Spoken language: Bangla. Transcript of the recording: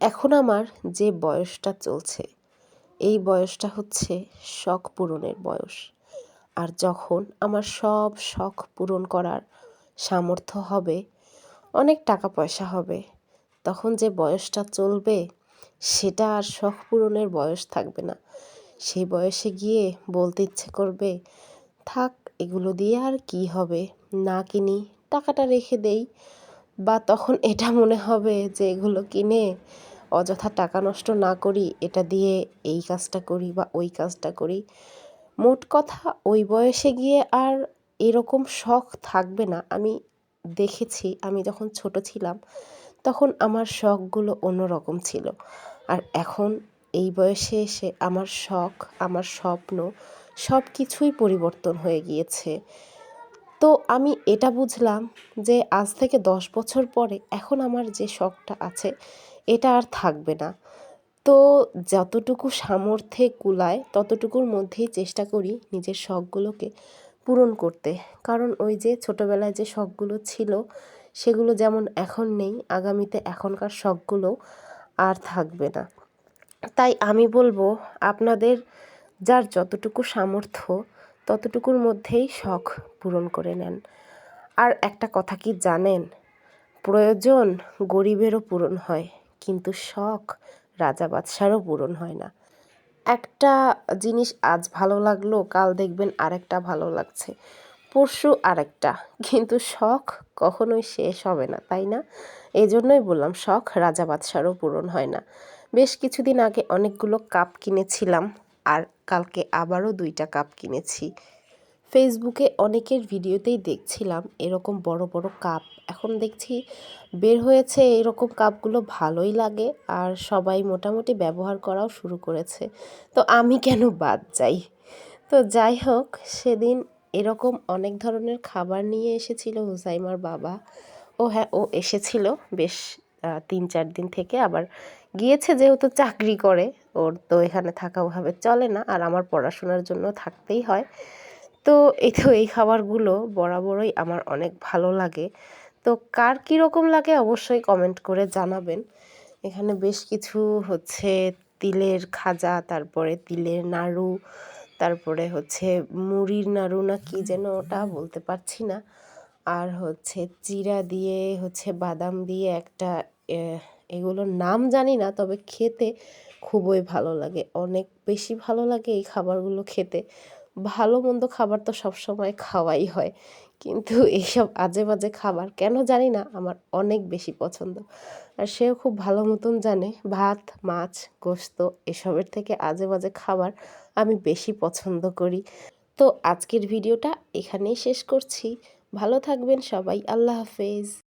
এখন আমার যে বয়সটা চলছে, এই বয়সটা হচ্ছে শখ পূরণের বয়স। আর যখন আমার সব শখ পূরণ করার সামর্থ্য হবে, অনেক টাকা পয়সা হবে, তখন যে বয়সটা চলবে, সেটা আর শখ পূরণের বয়স থাকবে না। সেই বয়সে গিয়ে বলতে ইচ্ছে করবে, থাক, এগুলো দিয়ে আর কি হবে? না কিনি, টাকাটা রেখে দেই। বা তখন এটা মনে হবে যে এগুলো কিনে অযথা টাকা নষ্ট না করি, এটা দিয়ে এই কাজটা করি বা ওই কাজটা করি। মোট কথা, ওই বয়সে গিয়ে আর এরকম শখ থাকবে না। আমি দেখেছি, আমি যখন ছোট ছিলাম, তখন আমার শখগুলো অন্যরকম ছিল। আর এখন এই বয়সে এসে আমার শখ, আমার স্বপ্ন সব কিছুই পরিবর্তন হয়ে গিয়েছে। তো আমি এটা বুঝলাম যে আজ থেকে দশ বছর পরে এখন আমার যে শখটা আছে এটা আর থাকবে না। তো যতটুকু সামর্থ্যে কুলায়, ততটুকুর মধ্যেই চেষ্টা করি নিজের শখগুলোকে পূরণ করতে। কারণ ওই যে ছোটোবেলায় যে শখগুলো ছিল, সেগুলো যেমন এখন নেই, আগামীতে এখনকার শখগুলো আর থাকবে না। তাই আমি বলব, আপনাদের যার যতটুকু সামর্থ্য, ততটুকুর মধ্যেই শখ পূরণ করে নেন। আর একটা কথা কি জানেন? প্রয়োজন গরিবেরও পূরণ হয়। কিন্তু শখ রাজা বাদশারও পূরণ হয় না। একটা জিনিস আজ ভালো লাগল, কাল দেখবেন আরেকটা ভালো লাগছে। পরশু আরেকটা। কিন্তু শখ কখনোই শেষ হবে না, তাই না? এই জন্যই বললাম, শখ রাজা বাদশারও পূরণ হয় না। বেশ কিছুদিন আগে অনেকগুলো কাপ কিনেছিলাম, আর কালকে আবারও দুইটা কাপ কিনেছি। ফেসবুকে অনেকের ভিডিওতেই দেখছিলাম এরকম বড় বড় কাপ। এখন দেখছি বের হয়েছে এরকম কাপগুলো ভালোই লাগে আর সবাই মোটামুটি ব্যবহার করাও শুরু করেছে। তো আমি কেন বাদ যাই? তো যাই হোক, সেদিন এরকম অনেক ধরনের খাবার নিয়ে এসেছিল হুসাইমার বাবা। ও হ্যাঁ ও এসেছিল বেশ তিন চার দিন থেকে। আবার গিয়েছে যেহেতু চাকরি করে, ওর তো এখানে থাকা ওভাবে চলে না। আর আমার পড়াশোনার জন্য থাকতেই হয়। তো এই তো এই খাবারগুলো বরাবরই আমার অনেক ভালো লাগে। তো কার কীরকম লাগে অবশ্যই কমেন্ট করে জানাবেন। এখানে বেশ কিছু হচ্ছে তিলের খাজা, তারপরে তিলের নাড়ু, তারপরে হচ্ছে মুড়ির নাড়ু না কি যেন ওটা বলতে পারছি না। আর হচ্ছে চিরা দিয়ে হচ্ছে বাদাম দিয়ে একটা এগুলোর নাম জানি না তবে খেতে খুবই ভালো লাগে। অনেক বেশি ভালো লাগে এই খাবারগুলো খেতে। ভালো মন্দ খাবার তো সবসময় খাওয়াই হয়। কিন্তু এইসব আজে বাজে খাবার কেন জানি না, আমার অনেক বেশি পছন্দ। আর সেও খুব ভালো মতন জানে, ভাত, মাছ, গোস্ত এসবের থেকে আজে বাজে খাবার আমি বেশি পছন্দ করি। তো আজকের ভিডিওটা এখানেই শেষ করছি। ভালো থাকবেন সবাই, আল্লাহ হাফেজ।